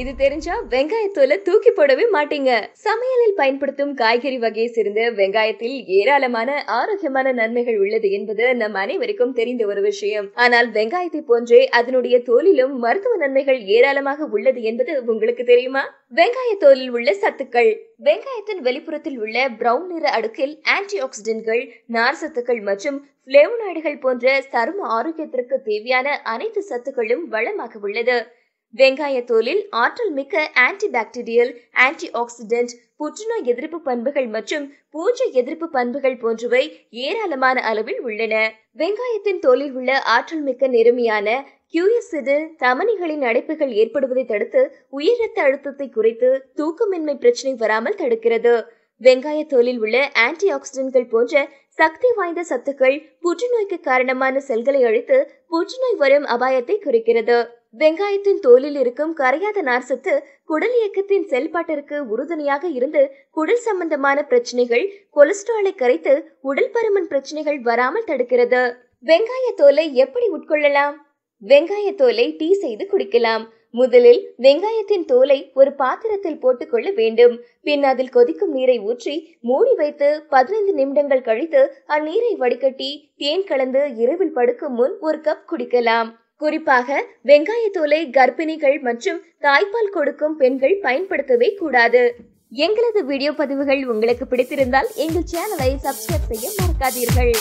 இது தெரிஞ்சா வெங்காயத்தோலை தூக்கி போடவே மாட்டீங்க. சமையலில் பயன்படுத்தும் காய்கறி வகையை சேர்ந்த வெங்காயத்தில் ஏராளமான ஆரோக்கியமான நன்மைகள் உள்ளது என்பது நம் அனைவருக்கும் தெரிந்த ஒரு விஷயம். ஆனால் வெங்காயத்தை போன்றே அதனுடைய தோலிலும் மருத்துவ நன்மைகள் ஏராளமாக உள்ளது என்பது உங்களுக்கு தெரியுமா? வெங்காய தோலில் உள்ள சத்துக்கள். வெங்காயத்தின் வெளிப்புறத்தில் உள்ள பிரவுன் நிற அடுக்கில் ஆன்டி ஆக்சிடென்ட்கள் நார் சத்துக்கள் மற்றும் பிளேவனாய்டுகள் போன்ற சரும ஆரோக்கியத்திற்கு தேவையான அனைத்து சத்துக்களும் வளமாக உள்ளது. வெங்காயத்தோலில் ஆற்றல் மிக்க ஆன்டி பாக்டீரியல் ஆன்டி ஆக்சிடென்ட் புற்றுநோய் எதிர்ப்பு பண்புகள் மற்றும் பூஞ்சை எதிர்ப்பு பண்புகள் போன்றவை ஏராளமான அளவில் உள்ளன. வெங்காயத்தின் தோலில் உள்ள ஆற்றல் மிக்க நெருமையான கியூஎஸ்இடு தமனிகளின் அடைப்புகள் ஏற்படுவதை தடுத்து உயர் ரத்த அழுத்தத்தை குறைத்து தூக்கமின்மை பிரச்சனை வராமல் தடுக்கிறது. வெங்காய தோலில் உள்ள ஆன்டி ஆக்சிடென்ட்கள் போன்ற சக்தி வாய்ந்த சத்துக்கள் புற்றுநோய்க்கு காரணமான செல்களை அழித்து புற்றுநோய் வரும் அபாயத்தை குறைக்கிறது. வெங்காயத்தின் தோலில் இருக்கும் கரையாத நார்சத்து குடல் இயக்கத்தின் செயல்பாட்டிற்கு உறுதுணையாக இருந்து குடல் சம்பந்தமான பிரச்சனைகள் கொலஸ்ட்ராலை கரைத்து உடல் பருமன் பிரச்சனைகள் வராமல் தடுக்கிறது. வெங்காய தோலை எப்படி உட்கொள்ளலாம்? வெங்காய தோலை டீ செய்து குடிக்கலாம். முதலில் வெங்காயத்தின் தோலை ஒரு பாத்திரத்தில் போட்டுக்கொள்ள வேண்டும். பின் அதில் கொதிக்கும் நீரை ஊற்றி மூடி வைத்து பதினைந்து நிமிடங்கள் கழித்து அந்நீரை வடிகட்டி தேன் கலந்து இரவில் படுக்கும் முன் ஒரு கப் குடிக்கலாம். குறிப்பாக வெங்காய தோலை கர்ப்பிணிகள் மற்றும் தாய்ப்பால் கொடுக்கும் பெண்கள் பயன்படுத்தவே கூடாது. எங்களது வீடியோ பதிவுகள் உங்களுக்கு பிடித்திருந்தால் எங்கள் சேனலை சப்ஸ்கிரைப் செய்ய மறக்காதீர்கள்.